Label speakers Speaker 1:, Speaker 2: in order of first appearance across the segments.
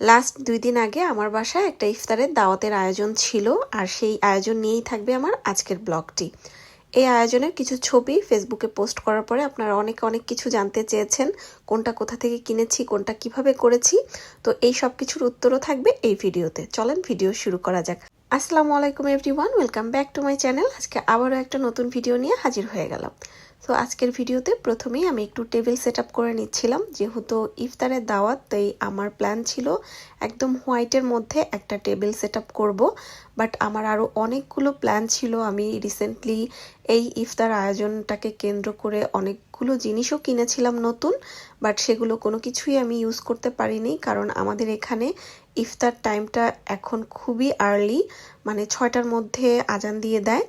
Speaker 1: Last দুই দিন আগে আমার বাসায় একটা ইফতারের দাওয়াতের আয়োজন ছিল, আর সেই আয়োজন নিয়েই থাকবে আমার আজকের ব্লগটি। এই আয়োজনের কিছু ছবি ফেসবুকে পোস্ট করার পরে আপনারা অনেক অনেক কিছু জানতে চেয়েছেন, কোনটা কোথা থেকে কিনেছি, কোনটা কীভাবে করেছি। তো এই সব কিছুর উত্তরও থাকবে এই ভিডিওতে। চলেন ভিডিও শুরু করা যাক। আসসালামু আলাইকুম everyone welcome back to my channel আজকে আবারও একটা নতুন ভিডিও নিয়ে হাজির হয়ে গেলাম। তো আজকের ভিডিওতে প্রথমেই আমি একটু টেবিল সেট করে নিচ্ছিলাম। যেহেতু ইফতারের দাওয়াত, তাই আমার প্ল্যান ছিল একদম হোয়াইটের মধ্যে একটা টেবিল সেট করব। বাট আমার আরও অনেকগুলো প্ল্যান ছিল। আমি রিসেন্টলি এই ইফতার আয়োজনটাকে কেন্দ্র করে অনেকগুলো জিনিসও কিনেছিলাম নতুন। বাট সেগুলো কোনো কিছুই আমি ইউজ করতে পারিনি। কারণ আমাদের এখানে ইফতার টাইমটা এখন খুবই আর্লি মানে ছয়টার মধ্যে আজান দিয়ে দেয়।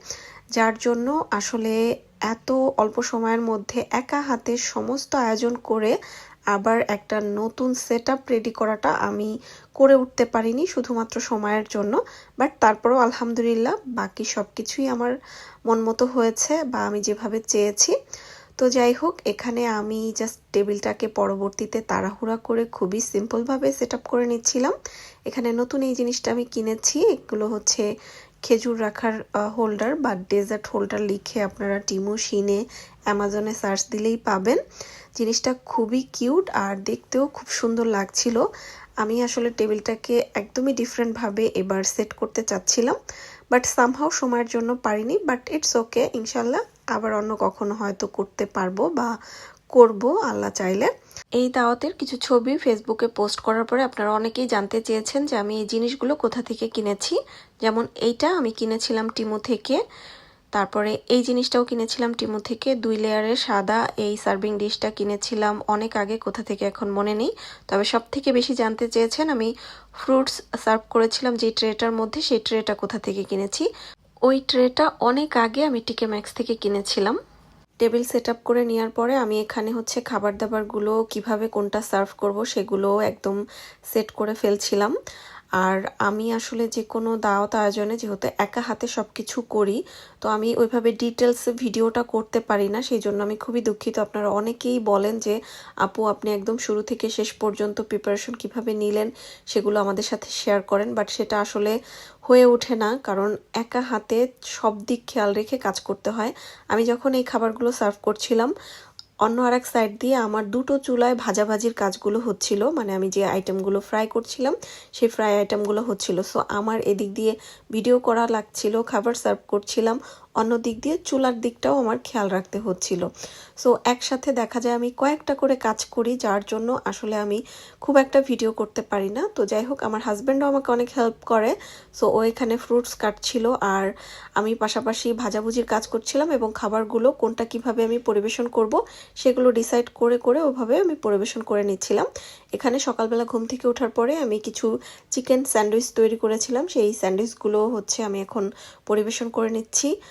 Speaker 1: যার জন্য আসলে এত অল্প সময়ের মধ্যে একা হাতে সমস্ত আয়োজন করে আবার একটা নতুন সেট আপ রেডি করাটা আমি করে উঠতে পারিনি শুধুমাত্র সময়ের জন্য। বাট তারপরেও আলহামদুলিল্লাহ বাকি সব কিছুই আমার মন মতো হয়েছে বা আমি যেভাবে চেয়েছি। তো যাই হোক, এখানে আমি জাস্ট টেবিলটাকে পরবর্তীতে তাড়াহুড়া করে খুবই সিম্পলভাবে সেট আপ করে নিচ্ছিলাম। এখানে নতুন এই জিনিসটা আমি কিনেছি, এগুলো হচ্ছে খেজুর রাখার হোল্ডার বা ডেজার্ট হোল্ডার লিখে আপনারা টিমু শিনে অ্যামাজনে সার্চ দিলেই পাবেন। জিনিসটা খুবই কিউট আর দেখতেও খুব সুন্দর লাগছিল। আমি আসলে টেবিলটাকে একদমই ডিফারেন্টভাবে এবার সেট করতে চাচ্ছিলাম বাট সামহাও সময়ের জন্য পারিনি বাট ইটস ওকে ইনশাল্লাহ আবার অন্য কখনো হয়তো করতে পারব বা করব, আল্লাহ চাইলে। এই দাওয়াতের কিছু ছবি ফেসবুকে পোস্ট করার পরে আপনারা অনেকেই জানতে চেয়েছেন যে আমি এই জিনিসগুলো কোথা থেকে কিনেছি। যেমন এইটা আমি কিনেছিলাম টিমো থেকে। তারপরে এই জিনিসটাও কিনেছিলাম টিমো থেকে। দুই লেয়ারের সাদা এই সার্ভিং ডিশটা কিনেছিলাম অনেক আগে, কোথা থেকে এখন মনে নেই। তবে সব থেকে বেশি জানতে চেয়েছেন আমি ফ্রুটস সার্ভ করেছিলাম যে ট্রেটার মধ্যে, সেই ট্রেটা কোথা থেকে কিনেছি। ওই ট্রেটা অনেক আগে আমি টিকে ম্যাক্স থেকে কিনেছিলাম। টেবিল সেট আপ করে নেওয়ার পরে আমি এখানে হচ্ছে খাবার দাবারগুলো কীভাবে কোনটা সার্ভ করব সেগুলো একদম সেট করে ফেলছিলাম। আর আমি আসলে যে কোনো দাওয়াত আয়োজনে যেহেতু একা হাতে সব কিছু করি, তো আমি ওইভাবে ডিটেলস ভিডিওটা করতে পারি না সেই জন্য আমি খুবই দুঃখিত। আপনারা অনেকেই বলেন যে, আপু, আপনি একদম শুরু থেকে শেষ পর্যন্ত প্রিপারেশন কীভাবে নিলেন? সেগুলো আমাদের সাথে শেয়ার করেন বাট সেটা আসলে হয়ে ওঠে না, কারণ একা হাতে সব দিক খেয়াল রেখে কাজ করতে হয়। আমি যখন এই খাবারগুলো সার্ভ করছিলাম অন্য আরেক সাইড দিয়ে আমার দুটো চুলায় ভাজাভাজির কাজগুলো হচ্ছিল মানে আমি যে আইটেমগুলো ফ্রাই করছিলাম, সেই ফ্রাই আইটেমগুলো হচ্ছিল। সো আমার এদিক দিয়ে ভিডিও করা লাগছিল, খাবার সার্ভ করছিলাম। অন্য দিক দিয়ে চুলার দিকটাও আমার খেয়াল রাখতে হচ্ছিল। সো একসাথে দেখা যায় আমি কয়েকটা করে কাজ করি, যার জন্য আসলে আমি খুব একটা ভিডিও করতে পারি না। তো যাই হোক, আমার হাজব্যান্ডও আমাকে অনেক হেল্প করে। সো ও এখানে ফ্রুটস কাটছিল আর আমি পাশাপাশি ভাজাভুজির কাজ করছিলাম এবং খাবারগুলো কোনটা কীভাবে আমি পরিবেশন করব সেগুলো ডিসাইড করে করে ওভাবে আমি পরিবেশন করে নিচ্ছিলাম। এখানে সকালবেলা ঘুম থেকে ওঠার পরে আমি কিছু চিকেন স্যান্ডউইচ তৈরি করেছিলাম। সেই স্যান্ডউইচগুলো হচ্ছে আমি এখন পরিবেশন করে নিচ্ছি।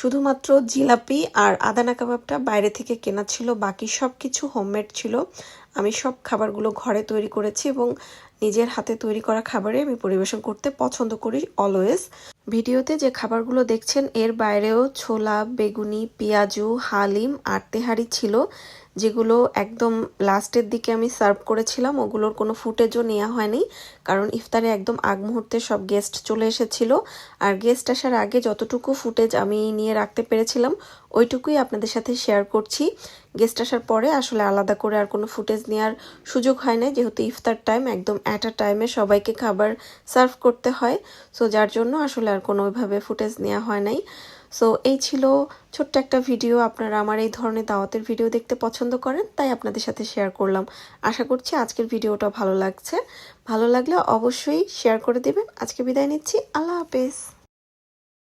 Speaker 1: শুধুমাত্র জিলাপি আর আদানা কাবাবটা বাইরে থেকে কেনা ছিল, বাকি সব কিছু হোমমেড ছিল। আমি সব খাবারগুলো ঘরে তৈরি করেছি এবং নিজের হাতে তৈরি করা খাবারে আমি পরিবেশন করতে পছন্দ করি অলওয়েজ। ভিডিওতে যে খাবারগুলো দেখছেন, এর বাইরেও ছোলা, বেগুনি, পেঁয়াজু, হালিম আর তেহারি ছিল, যেগুলো একদম লাস্টের দিকে আমি সার্ভ করেছিলাম। ওগুলোর কোনো ফুটেজও নেওয়া হয়নি, কারণ ইফতারে একদম আগ মুহূর্তে সব গেস্ট চলে এসেছিল। আর গেস্ট আসার আগে যতটুকু ফুটেজ আমি নিয়ে রাখতে পেরেছিলাম, ওইটুকুই আপনাদের সাথে শেয়ার করছি। গেস্ট আসার পরে আসলে আলাদা করে আর কোনো ফুটেজ নেওয়ার সুযোগ হয় না যেহেতু ইফতার টাইম একদম অ্যাট আ টাইমে সবাইকে খাবার সার্ভ করতে হয়। সো যার জন্য আসলে আর কোনো ওইভাবে ফুটেজ নেওয়া হয় নাই। সো এই ছিল ছোট্ট একটা ভিডিও আপনারা আমার এই ধরনের দাওয়াতের ভিডিও দেখতে পছন্দ করেন, তাই আপনাদের সাথে শেয়ার করলাম। আশা করছি আজকের ভিডিওটা ভালো লাগছে। ভালো লাগলে অবশ্যই শেয়ার করে দেবেন। আজকে বিদায় নিচ্ছি। আল্লাহ হাফেজ।